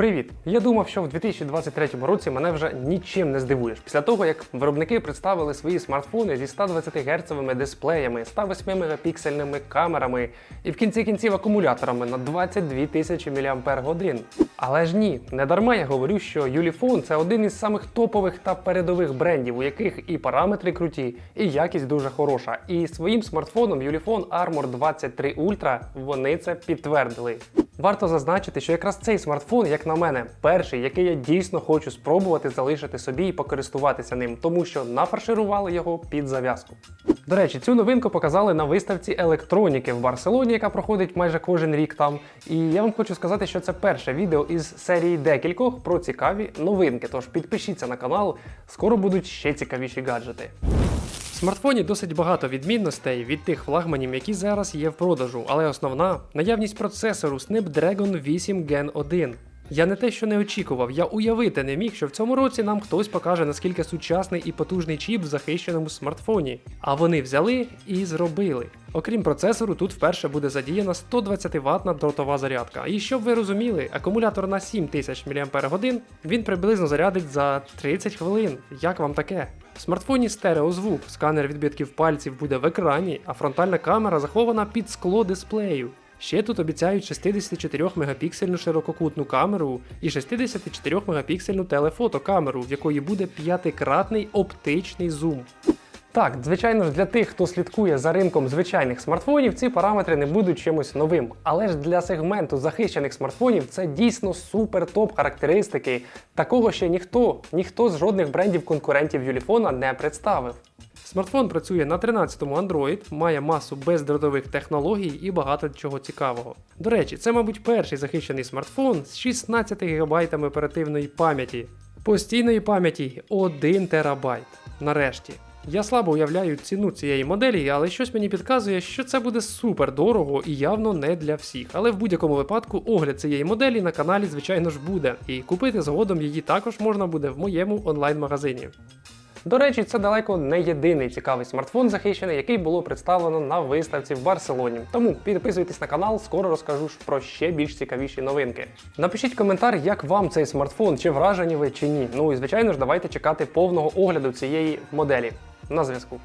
Привіт! Я думав, що в 2023 році мене вже нічим не здивуєш. Після того, як виробники представили свої смартфони зі 120 Гц дисплеями, 108 мегапіксельними камерами і в кінці кінців акумуляторами на 22 тисячі мАч. Але ж ні, не дарма я говорю, що Ulefone – це один із самих топових та передових брендів, у яких і параметри круті, і якість дуже хороша. І своїм смартфоном Ulefone Armor 23 Ultra вони це підтвердили. Варто зазначити, що якраз цей смартфон, як на мене, перший, який я дійсно хочу спробувати залишити собі і покористуватися ним, тому що нафарширували його під зав'язку. До речі, цю новинку показали на виставці електроніки в Барселоні, яка проходить майже кожен рік там. І я вам хочу сказати, що це перше відео із серії декількох про цікаві новинки. Тож підпишіться на канал, скоро будуть ще цікавіші гаджети. Смартфоні досить багато відмінностей від тих флагманів, які зараз є в продажу, але основна наявність процесору Snapdragon 8 Gen 1. Я не те, що не очікував, я уявити не міг, що в цьому році нам хтось покаже, наскільки сучасний і потужний чіп в захищеному смартфоні. А вони взяли і зробили. Окрім процесору, тут вперше буде задіяна 120 ватна дротова зарядка. І щоб ви розуміли, акумулятор на 7000 мАч він приблизно зарядить за 30 хвилин. Як вам таке? В смартфоні стереозвук, сканер відбитків пальців буде в екрані, а фронтальна камера захована під скло дисплею. Ще тут обіцяють 64 мегапіксельну ширококутну камеру і 64 мегапіксельну телефотокамеру, в якої буде п'ятикратний оптичний зум. Так, звичайно ж, для тих, хто слідкує за ринком звичайних смартфонів, ці параметри не будуть чимось новим. Але ж для сегменту захищених смартфонів це дійсно супер топ характеристики. Такого ще ніхто, ніхто з жодних брендів конкурентів Юліфона не представив. Смартфон працює на 13-му Android, має масу бездротових технологій і багато чого цікавого. До речі, це, мабуть, перший захищений смартфон з 16 ГБ оперативної пам'яті. Постійної пам'яті 1 терабайт. Нарешті. Я слабо уявляю ціну цієї моделі, але щось мені підказує, що це буде супер дорого і явно не для всіх. Але в будь-якому випадку огляд цієї моделі на каналі, звичайно ж, буде, і купити згодом її також можна буде в моєму онлайн-магазині. До речі, це далеко не єдиний цікавий смартфон захищений, який було представлено на виставці в Барселоні. Тому підписуйтесь на канал, скоро розкажу про ще більш цікавіші новинки. Напишіть коментар, як вам цей смартфон, чи вражені ви, чи ні. Ну і звичайно ж, давайте чекати повного огляду цієї моделі. На зв'язку.